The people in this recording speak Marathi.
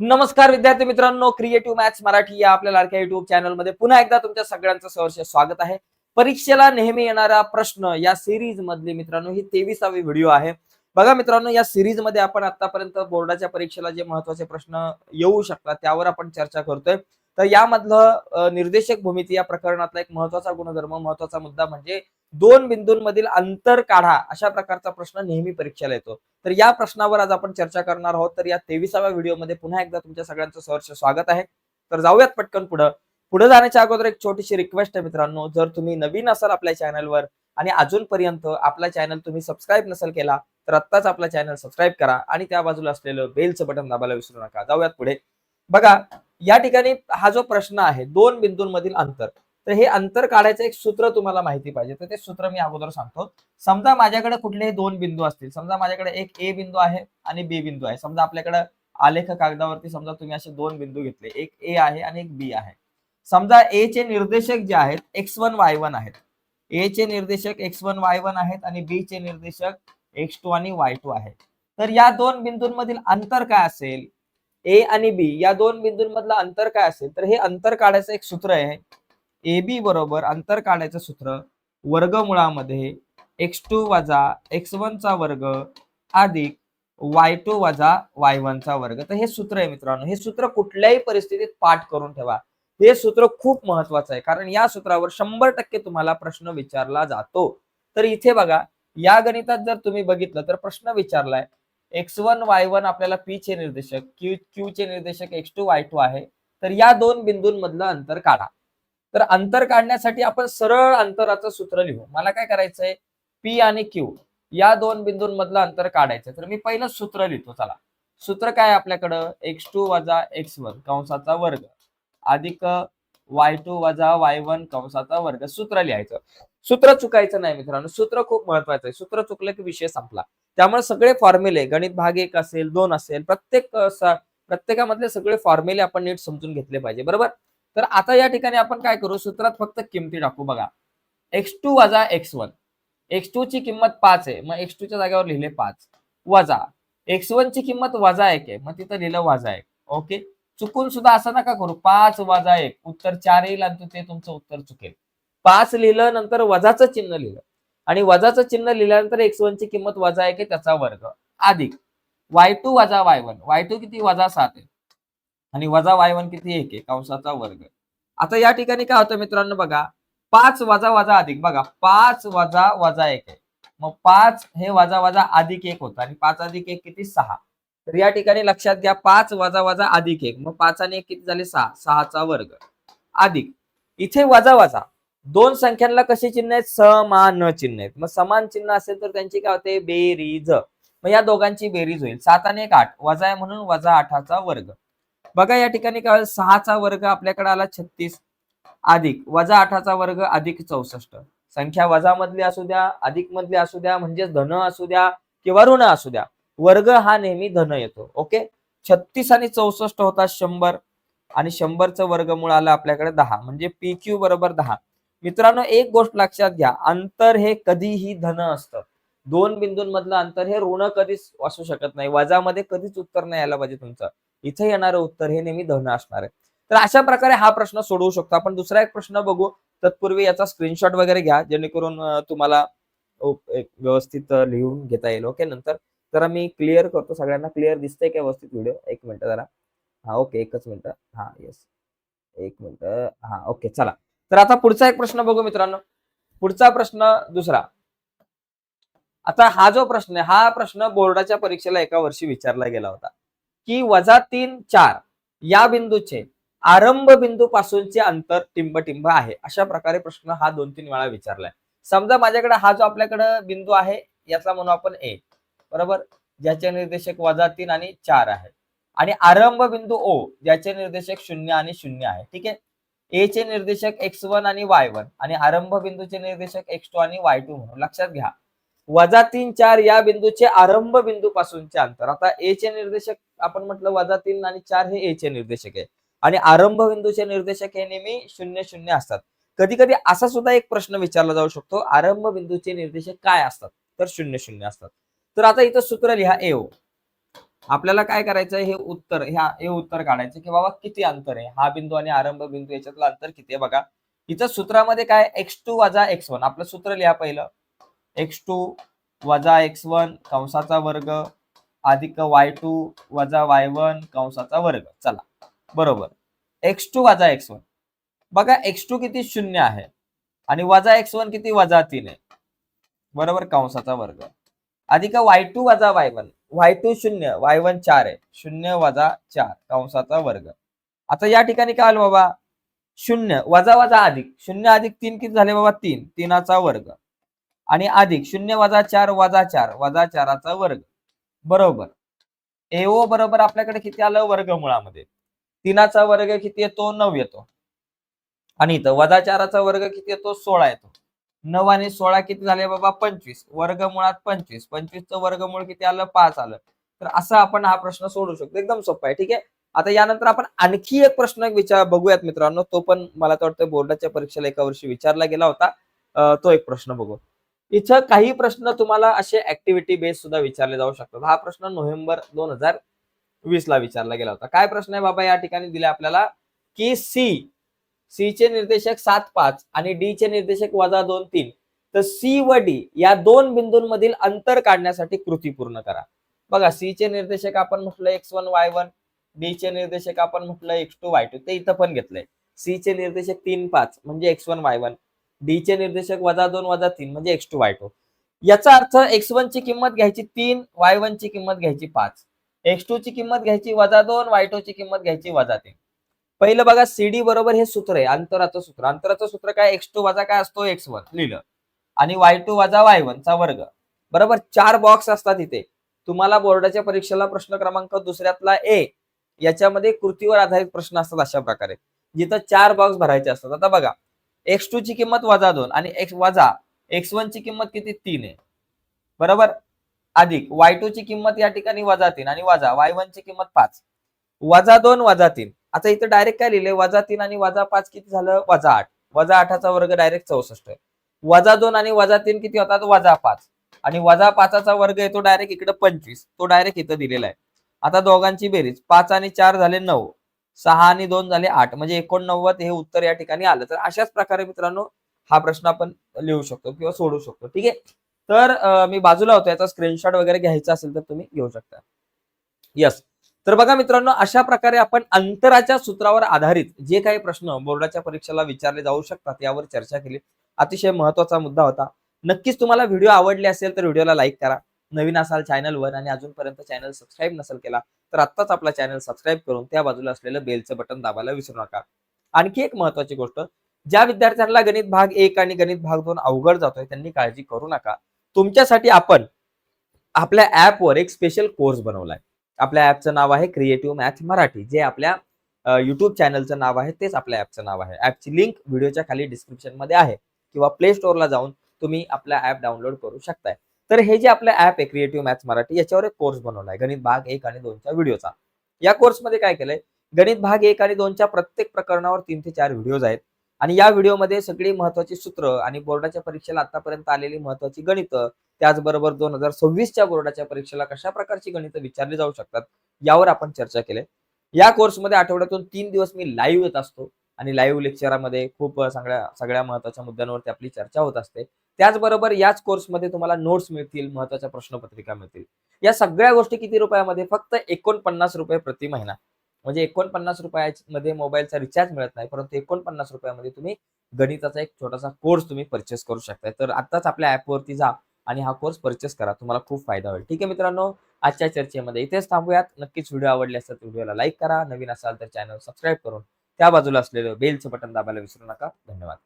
नमस्कार विद्यार्थी मित्रांनो क्रिएटिव्ह मॅथ्स मराठी या आपल्या लाडक्या युट्यूब चॅनलमध्ये पुन्हा एकदा तुमच्या सगळ्यांचं सहर्ष स्वागत आहे. परीक्षेला नेहमी येणारा प्रश्न या सिरीज मधली मित्रांनो ही तेविसावी व्हिडिओ आहे. बघा मित्रांनो या सिरीजमध्ये आपण आतापर्यंत बोर्डाच्या परीक्षेला जे महत्त्वाचे प्रश्न येऊ शकतात त्यावर आपण चर्चा करतोय. तर यामधलं निर्देशक भूमिती या प्रकरणातला एक महत्त्वाचा गुणधर्म महत्त्वाचा मुद्दा म्हणजे दोन बिंदूंमधील अंतर काढा अशा प्रकारचा प्रश्न नेहमी परीक्षेला येतो. तर या प्रश्नावर आज आपण चर्चा करणार आहोत. तर या तेविसाव्या व्हिडिओमध्ये पुन्हा एकदा तुमच्या सगळ्यांचं सहर्ष स्वागत आहे. तर जाऊयात पटकन पुढं. पुढे जाण्याच्या अगोदर एक छोटीशी रिक्वेस्ट आहे मित्रांनो. जर तुम्ही नवीन असाल आपल्या चॅनलवर आणि अजूनपर्यंत आपला चॅनल तुम्ही सबस्क्राईब नसेल केला तर आत्ताच आपला चॅनल सबस्क्राईब करा आणि त्या बाजूला असलेलं बेलचं बटन दाबायला विसरू नका. जाऊयात पुढे. बघा या ठिकाणी हा जो प्रश्न आहे दोन बिंदूंमधील अंतर. तर हे अंतर काढायचं एक सूत्र तुम्हाला माहिती पाहिजे. तर ते सूत्र मी अगोदर सांगतो. समजा माझ्याकडे कुठलेही दोन बिंदू असतील समजा माझ्याकडे एक ए बिंदू आहे आणि बी बिंदू आहे. समजा आपल्याकडे आलेख कागदावरती समजा तुम्ही असे दोन बिंदू घेतले. एक ए आहे आणि एक बी आहे. समजा ए चे निर्देशक जे आहेत एक्स वन वाय वन आहेत. ए चे निर्देशक एक्स वन वाय वन आहेत आणि बी चे निर्देशक एक्स टू आणि वाय टू आहे तर या दोन बिंदूंमधील अंतर काय असेल? ए आणि बी या दोन बिंदूंमधलं अंतर काय असेल? तर हे अंतर काढायचं एक सूत्र आहे. ए बी बरोबर अंतर काढायचं सूत्र वर्गमुळामध्ये एक्स टू वजा एक्स चा वर्ग अधिक वाय टू वजा वाय चा वर्ग. तर हे सूत्र आहे मित्रांनो. हे सूत्र कुठल्याही परिस्थितीत पाठ करून ठेवा. हे सूत्र खूप महत्वाचं आहे. कारण या सूत्रावर शंभर टक्के तुम्हाला प्रश्न विचारला जातो. तर इथे बघा या गणितात जर तुम्ही बघितलं तर प्रश्न विचारलाय. एक्स वन वाय वन आपल्याला पी चे निर्देशक क्यू क्यू चे निर्देशक एक्स टू वाय टू आहे. तर या दोन बिंदूंमधलं अंतर काढा. तर अंतर काढण्यासाठी आपण सरळ अंतराचं सूत्र लिहू. मला काय करायचंय? पी आणि क्यू या दोन बिंदूंमधलं अंतर काढायचं तर मी पहिलं सूत्र लिहितो चला. सूत्र काय आहे आपल्याकडं? एक्स टू वजा एक्स वन कंसाचा वर्ग. अधिक वाय टू वजा वाय वन कंसाचा वर्ग. सूत्र लिहायचं. सूत्र चुकायचं नाही मित्रांनो. सूत्र खूप महत्वाचं आहे. सूत्र चुकलं की विषय संपला. त्यामुळे सगळे फॉर्म्युले गणित भाग एक असेल दोन असेल प्रत्येक प्रत्येकामधले सगळे फॉर्म्युले आपण नीट समजून घेतले पाहिजे. बरोबर? तर आता या ठिकाणी आपण काय करू? सूत्रात फक्त किमती टाकू बघा. एक्स टू वजा एक्स वन एक्स टू ची किंमत पाच आहे. मग एक्स टू च्या जागेवर लिहिले पाच. वजा. एक्स वन ची किंमत वजा एक आहे. मग तिथं लिहिलं वजा एक. ओके? चुकून सुद्धा असं नका करू. पाच वजा एक. उत्तर चार येईल आणि ते तुमचं उत्तर चुकेल. पाच लिहिलं नंतर वजाचं चिन्ह लिहिलं. आणि वजाचं चिन्ह लिहिल्यानंतर एक्स वन ची किंमत वजा एक आहे त्याचा वर्ग. अधिक वाय टू वजा वाय वन वाय टू किती? वजा सात आहे. आणि वजा वाय वन किती एक आहे? कंसाचा वर्ग. आता या ठिकाणी काय होतं मित्रांनो बघा पाच वजा वजा अधिक बघा पाच वजा वजा एक आहे. मग पाच हे वजा वजा अधिक एक होतं आणि पाच अधिक एक किती? सहा. तर या ठिकाणी लक्षात घ्या पाच वजा वजा अधिक एक मग पाच आणि एक किती झाले? सहा. सहाचा वर्ग. अधिक. इथे वजा वजा. दोन संख्यांना कशी चिन्ह आहेत? समान चिन्ह आहेत. मग समान चिन्ह असेल तर त्यांची काय होते? बेरीज. मग या दोघांची बेरीज होईल. सात आणि एक आठ. वजा आहे म्हणून वजा आठाचा वर्ग. बघा या ठिकाणी काय सहाचा वर्ग आपल्याकडे आला छत्तीस अधिक वजा आठाचा वर्ग अधिक चौसष्ट. संख्या वजा मधली असू द्या अधिक मधली असू द्या म्हणजे धन असू द्या किंवा ऋण असू द्या वर्ग हा नेहमी धन येतो ओके? छत्तीस आणि चौसष्ट होता शंभर आणि शंभरचं वर्गमूळ आलं आपल्याकडे दहा म्हणजे पी क्यू बरोबर दहा. मित्रांनो एक गोष्ट लक्षात घ्या अंतर हे कधीही धन असतं. दोन बिंदूंमधलं अंतर हे ऋण कधीच असू शकत नाही वजामध्ये कधीच उत्तर नाही यायला पाहिजे तुमचं. इथे येणारं उत्तर हे नेहमी धन असणार आहे. तर अशा प्रकारे हा प्रश्न सोडवू शकतो. आपण दुसरा एक प्रश्न बघू. तत्पूर्वी याचा स्क्रीनशॉट वगैरे घ्या जेणेकरून तुम्हाला व्यवस्थित लिहून घेता येईल. ओके नंतर तर मी क्लिअर करतो. सगळ्यांना क्लिअर दिसतंय का व्यवस्थित व्हिडिओ एक मिनिट जरा. हा ओके एकच मिनिट. हा येस एक मिनिट. हा ओके चला. तर आता पुढचा एक प्रश्न बघू मित्रांनो. पुढचा प्रश्न दुसरा. आता हा जो प्रश्न आहे हा प्रश्न बोर्डाच्या परीक्षेला एका वर्षी विचारला गेला होता. की वजा तीन चार या बिंदूचे आरंभ बिंदू पासूनचे अंतर टिंब आहे. अशा प्रकारे प्रश्न हा दोन तीन वेळा विचारलाय. समजा माझ्याकडे हा जो आपल्याकडे बिंदू आहे याचा म्हणू आपण ए बरोबर? ज्याचे निर्देशक वजा तीन आणि चार आहे. आणि आरंभ बिंदू ओ ज्याचे निर्देशक शून्य आणि शून्य आहे. ठीक आहे? ए चे निर्देशक एक्स वन आणि वाय वन आणि आरंभ बिंदूचे निर्देशक एक्स टू आणि वाय टू म्हणून लक्षात घ्या. वजा तीन चार या बिंदूचे आरंभ बिंदू पासूनचे अंतर. आता ए चे निर्देशक आपण म्हटलं वजा तीन आणि चार हे ए चे निर्देशक आहे. आणि आरंभ बिंदूचे निर्देशक हे नेहमी शून्य शून्य असतात. कधी कधी असा सुद्धा एक प्रश्न विचारला जाऊ शकतो आरंभ बिंदूचे निर्देशक काय असतात? तर शून्य शून्य असतात. तर आता इथं सूत्र लिहा ए ओ आपल्याला काय करायचं हे उत्तर ह्या हे उत्तर काढायचं की बाबा किती अंतर आहे? हा बिंदू आणि आरंभ बिंदू याच्यातलं अंतर किती आहे बघा. इथं सूत्रामध्ये काय? एक्स टू वजा एक्स वन आपलं सूत्र लिहा पहिलं. एक्स टू वजा एक्स वन कंसाचा वर्ग अधिक वाय टू वजा वाय वन कंसाचा वर्ग. चला बरोबर. एक्स टू वजा एक्स वन. बघा एक्स टू किती शून्य आहे आणि वजा एक्स वन किती वजा तीन आहे. बरोबर कंसाचा वर्ग. अधिक वाय टू वजा वाय वन. वाय टू शून्य वाय वन चार आहे. शून्य वजा चार कंसाचा वर्ग. आता या ठिकाणी काय आलं बाबा? शून्य वजा वजा अधिक. शून्य अधिक तीन किती झाले बाबा? तीन. तीनाचा वर्ग. आणि अधिक शून्य वजा चार वजा चार वजा चाराचा वर्ग. बरोबर. एओ बरोबर आपल्याकडे किती आलं? वर्गमुळामध्ये. तीनाचा वर्ग किती येतो? नऊ येतो. आणि इथं वजा चाराचा वर्ग किती येतो? सोळा येतो. नऊ आणि सोळा किती झाले बाबा? पंचवीस. वर्गमुळात पंचवीस. पंचवीसचं वर्गमूळ किती आलं? पाच आलं. तर असा आपण हा प्रश्न सोडू शकतो. एकदम सोपा आहे. ठीक आहे? आता यानंतर आपण आणखी एक प्रश्न विचार बघूयात मित्रांनो. तो पण मला तर वाटतं बोर्डाच्या परीक्षेला एका वर्षी विचारला गेला होता. तो एक प्रश्न बघू. इथं काही प्रश्न तुम्हाला असे ऍक्टिव्हिटी बेस सुद्धा विचारले जाऊ शकतात. हा प्रश्न नोव्हेंबर दोन हजार वीस ला विचारला गेला होता. काय प्रश्न आहे बाबा या ठिकाणी दिले आपल्याला? की सी सी चे निर्देशक सात पाच आणि डी चे निर्देशक वजा दोन तीन. तर सी व डी या दोन बिंदूंमधील अंतर काढण्यासाठी कृती पूर्ण करा. बघा सी चे निर्देशक आपण म्हटलं x one y one. D चे निर्देशक आपण म्हटलं एक्स टू वाय टू ते इथं पण घेतलंय. सी चे निर्देशक तीन पाच म्हणजे x one y one. D चे निर्देशक वजा दोन वजा तीन म्हणजे एक्स टू वाय टू. याचा अर्थ एक्स वन ची किंमत घ्यायची तीन वाय वन ची किंमत घ्यायची पाच. एक्स टू ची किंमत घ्यायची वजा दोन वाय टू ची किंमत घ्यायची वजा तीन. पहिलं बघा सीडी बरोबर हे सूत्र आहे अंतराचं सूत्र. अंतराचं सूत्र काय? एक्स टू वजा काय असतो? एक्स वन लिहिलं. आणि वाय टू वजा वाय वन चा वर्ग. बरोबर? चार बॉक्स असतात इथे. तुम्हाला बोर्डाच्या परीक्षेला प्रश्न क्रमांक दुसऱ्यातला ए याच्यामध्ये कृतीवर आधारित प्रश्न असतात अशा प्रकारे. जिथं चार बॉक्स भरायचे असतात. आता बघा एक्स टू ची किंमत वजा दोन आणि एक्स वजा एक्स वन ची किंमत किती? तीन आहे. बरोबर? अधिक. वाय टू ची किंमत या ठिकाणी वजा तीन आणि वजा. वाय वन ची किंमत पाच. वजा दोन वजा तीन. आता इथं डायरेक्ट काय लिहिले वजा तीन आणि वजा पाच किती झालं? वजा आठ. वजा आठाचा वर्ग डायरेक्ट चौसष्ट वजा दोन आणि वजा तीन किती होतात? वजा पाच. आणि वजा पाचाचा वर्ग येतो डायरेक्ट इकडे पंचवीस. तो डायरेक्ट इथं दिलेला आहे. आता दोघांची बेरीज. पाच आणि चार झाले नऊ. सहा आणि दोन झाले आठ. म्हणजे एकोणनव्वद हे उत्तर या ठिकाणी आलं. तर अशाच प्रकारे मित्रांनो हा प्रश्न आपण लिहू शकतो किंवा सोडू शकतो. ठीक आहे? तर मी बाजूला होतो. याचा स्क्रीनशॉट वगैरे घ्यायचा असेल तर तुम्ही घेऊ शकता. यस तर बघा मित्रांनो अशा प्रकारे आपण अंतराच्या सूत्रावर आधारित जे काही प्रश्न बोर्डाच्या परीक्षेला विचारले जाऊ शकतात यावर चर्चा केली. अतिशय महत्त्वाचा मुद्दा होता. नक्कीच तुम्हाला व्हिडिओ आवडले असेल तर व्हिडिओला लाईक करा. नवीन असाल चॅनलवर आणि अजूनपर्यंत चॅनल सबस्क्राईब नसेल केला तर आत्ताच आपला चॅनल सबस्क्राईब करून त्या बाजूला असलेलं बेलचं बटन दाबायला विसरू नका. आणखी एक महत्वाची गोष्ट ज्या विद्यार्थ्यांना गणित भाग एक आणि गणित भाग दोन अवघड जातोय त्यांनी काळजी करू नका. तुमच्यासाठी आपण आपल्या ऍपवर एक स्पेशल कोर्स बनवलाय. आपल्या ऍपचं नाव आहे क्रिएटिव्ह मॅथ मराठी. जे आपल्या युट्यूब चॅनलचं नाव आहे तेच आपल्या ऍपचं नाव आहे. ऍपची लिंक व्हिडिओच्या खाली डिस्क्रिप्शनमध्ये आहे. किंवा प्ले स्टोअरला जाऊन तुम्ही आपला ऍप डाउनलोड करू शकताय. तर हे जे आपलं ऍप आहे क्रिएटिव्ह मॅथ्स मराठी याच्यावर एक कोर्स बनवलाय गणित भाग एक आणि दोनच्या व्हिडिओचा या कोर्समध्ये काय केलंय गणित भाग एक आणि दोनच्या प्रत्येक प्रकरणावर तीन ते चार व्हिडिओज आहेत. आणि या व्हिडिओमध्ये सगळी महत्वाची सूत्र आणि बोर्डाच्या परीक्षेला आतापर्यंत आलेली महत्वाची गणित त्याचबरोबर दोन हजार सव्वीसच्या बोर्डाच्या परीक्षेला कशा प्रकारची गणित विचारली जाऊ शकतात यावर आपण चर्चा केली. या कोर्समध्ये आठवड्यातून तीन दिवस मी लाईव्ह येत असतो. आणि लाईव्ह लेक्चरामध्ये खूप सगळ्या सगळ्या महत्त्वाच्या मुद्द्यांवरती आपली चर्चा होत असते. त्याचबरोबर याच कोर्समध्ये तुम्हाला नोट्स मिळतील महत्त्वाच्या प्रश्नपत्रिका मिळतील. या सगळ्या गोष्टी किती रुपयामध्ये? फक्त एकोणपन्नास रुपये प्रति महिना. म्हणजे एकोणपन्नास रुपयामध्ये मोबाईलचा रिचार्ज मिळत नाही परंतु एकोणपन्नास रुपयामध्ये तुम्ही गणिताचा एक छोटासा कोर्स तुम्ही परचेस करू शकता तर आताच आपल्या ऍपवरती जा आणि हा कोर्स परचेस करा. तुम्हाला खूप फायदा होईल. ठीक आहे मित्रांनो आजच्या चर्चेमध्ये इथेच थांबूयात. नक्कीच व्हिडिओ आवडले असेल तर व्हिडिओला लाईक करा. नवीन असाल तर चॅनल सबस्क्राईब करून त्या बाजूला असलेलं बेलचं बटन दाबायला विसरू नका. धन्यवाद.